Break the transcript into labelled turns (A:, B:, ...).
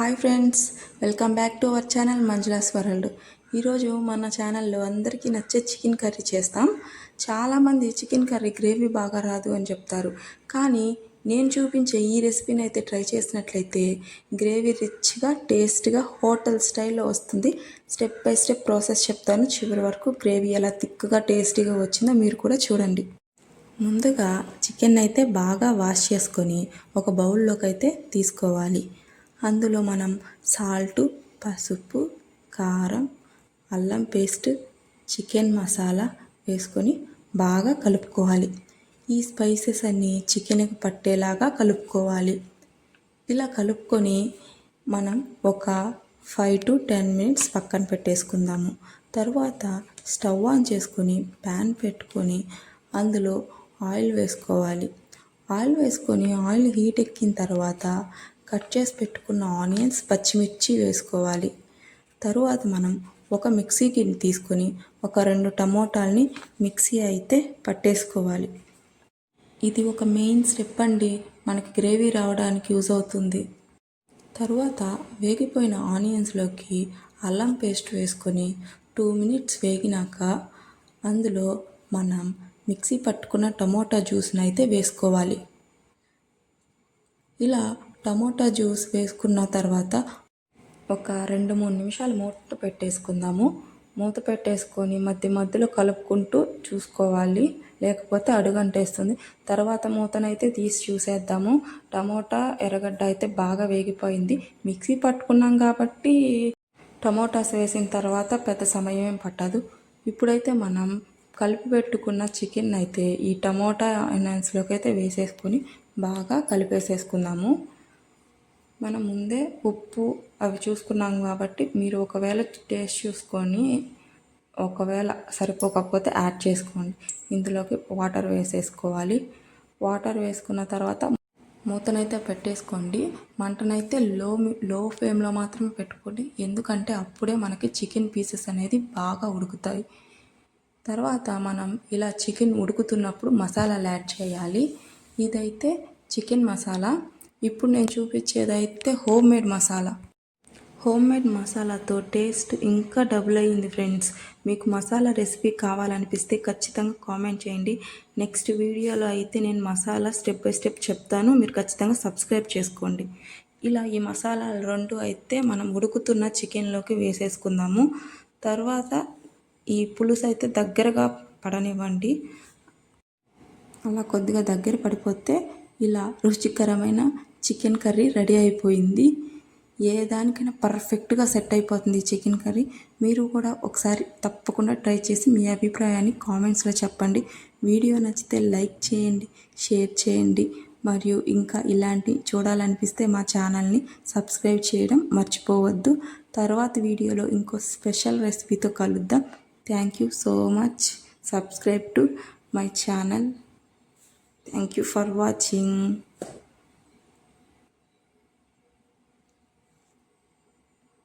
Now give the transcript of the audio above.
A: Hi friends welcome back to our channel Manjula's world. ఈరోజు మన ఛానల్లో అందరికీ నచ్చే చికెన్ కర్రీ చేస్తాం. చాలామంది చికెన్ కర్రీ గ్రేవీ బాగా రాదు అని చెప్తారు. కానీ నేను చూపించే ఈ రెసిపీని అయితే ట్రై చేసినట్లయితే గ్రేవీ రిచ్గా టేస్ట్గా హోటల్ స్టైల్లో వస్తుంది. స్టెప్ బై స్టెప్ ప్రాసెస్ చెప్తాను. చివరి వరకు గ్రేవీ ఎలా థిక్గా టేస్టీగా వచ్చిందో మీరు కూడా చూడండి. ముందుగా చికెన్ అయితే బాగా వాష్ చేసుకొని ఒక బౌల్లోకి అయితే తీసుకోవాలి. అందులో మనం సాల్టు పసుపు కారం అల్లం పేస్ట్ చికెన్ మసాలా వేసుకొని బాగా కలుపుకోవాలి. ఈ స్పైసెస్ అన్నీ చికెన్కి పట్టేలాగా కలుపుకోవాలి. ఇలా కలుపుకొని మనం ఒక ఫైవ్ టు టెన్ మినిట్స్ పక్కన పెట్టేసుకుందాము. తర్వాత స్టవ్ ఆన్ చేసుకొని ప్యాన్ పెట్టుకొని అందులో ఆయిల్ వేసుకోవాలి. ఆయిల్ వేసుకొని ఆయిల్ హీట్ ఎక్కిన తర్వాత కట్ చేసి పెట్టుకున్న ఆనియన్స్ పచ్చిమిర్చి వేసుకోవాలి. తరువాత మనం ఒక మిక్సీ గిన్నె తీసుకొని ఒక రెండు టమోటాలని మిక్సీ అయితే పట్టేసుకోవాలి. ఇది ఒక మెయిన్ స్టెప్ అండి. మనకి గ్రేవీ రావడానికి యూజ్ అవుతుంది. తరువాత వేగిపోయిన ఆనియన్స్లోకి అల్లం పేస్ట్ వేసుకొని టూ మినిట్స్ వేగినాక అందులో మనం మిక్సీ పట్టుకున్న టమోటా జ్యూస్ని అయితే వేసుకోవాలి. ఇలా టమోటా జ్యూస్ వేసుకున్న తర్వాత ఒక రెండు మూడు నిమిషాలు మూత పెట్టేసుకుందాము. మూత పెట్టేసుకొని మధ్య మధ్యలో కలుపుకుంటూ చూసుకోవాలి. లేకపోతే అడుగంటేస్తుంది. తర్వాత మూతనైతే తీసి చూసేద్దాము. టమోటా ఎర్రగడ్డ అయితే బాగా వేగిపోయింది. మిక్సీ పట్టుకున్నాం కాబట్టి టమోటాస్ వేసిన తర్వాత పెద్ద సమయం ఏం పట్టదు. ఇప్పుడైతే మనం కలిపి పెట్టుకున్న చికెన్ అయితే ఈ టమోటా ఎనాన్స్లోకి అయితే వేసేసుకొని బాగా కలిపేసేసుకుందాము. మనం ముందే ఉప్పు అవి చూసుకున్నాం కాబట్టి మీరు ఒకవేళ టేస్ట్ చూసుకొని ఒకవేళ సరిపోకపోతే యాడ్ చేసుకోండి. ఇందులోకి వాటర్ వేసేసుకోవాలి. వాటర్ వేసుకున్న తర్వాత మూతనైతే పెట్టేసుకోండి. మంటనైతే లో లో ఫ్లేమ్లో మాత్రమే పెట్టుకోండి. ఎందుకంటే అప్పుడే మనకి చికెన్ పీసెస్ అనేది బాగా ఉడుకుతాయి. తర్వాత మనం ఇలా చికెన్ ఉడుకుతున్నప్పుడు మసాలాలు యాడ్ చేయాలి. ఇదైతే చికెన్ మసాలా. ఇప్పుడు నేను చూపించేది అయితే home made masala home made మసాలాతో టేస్ట్ ఇంకా డబుల్ అయ్యింది ఫ్రెండ్స్. మీకు మసాలా రెసిపీ కావాలనిపిస్తే ఖచ్చితంగా కామెంట్ చేయండి. నెక్స్ట్ వీడియోలో అయితే నేను మసాలా స్టెప్ బై స్టెప్ చెప్తాను. మీరు ఖచ్చితంగా సబ్స్క్రైబ్ చేసుకోండి. ఇలా ఈ మసాలాలు రెండు అయితే మనం ఉడుకుతున్న చికెన్లోకి వేసేసుకుందాము. తర్వాత ఈ పులుసు అయితే దగ్గరగా పడనివ్వండి. అలా కొద్దిగా దగ్గర పడిపోతే ఇలా రుచికరమైన చికెన్ కర్రీ రెడీ అయిపోయింది. ఏ దానికైనా పర్ఫెక్ట్గా సెట్ అయిపోతుంది చికెన్ కర్రీ. మీరు కూడా ఒకసారి తప్పకుండా ట్రై చేసి మీ అభిప్రాయాన్ని కామెంట్స్లో చెప్పండి. వీడియో నచ్చితే లైక్ చేయండి షేర్ చేయండి. మరియు ఇంకా ఇలాంటి చూడాలనిపిస్తే మా ఛానల్ని సబ్స్క్రైబ్ చేయడం మర్చిపోవద్దు. తర్వాత వీడియోలో ఇంకో స్పెషల్ రెసిపీతో కలుద్దాం. Thank you so much. Subscribe to my channel. Thank you for watching.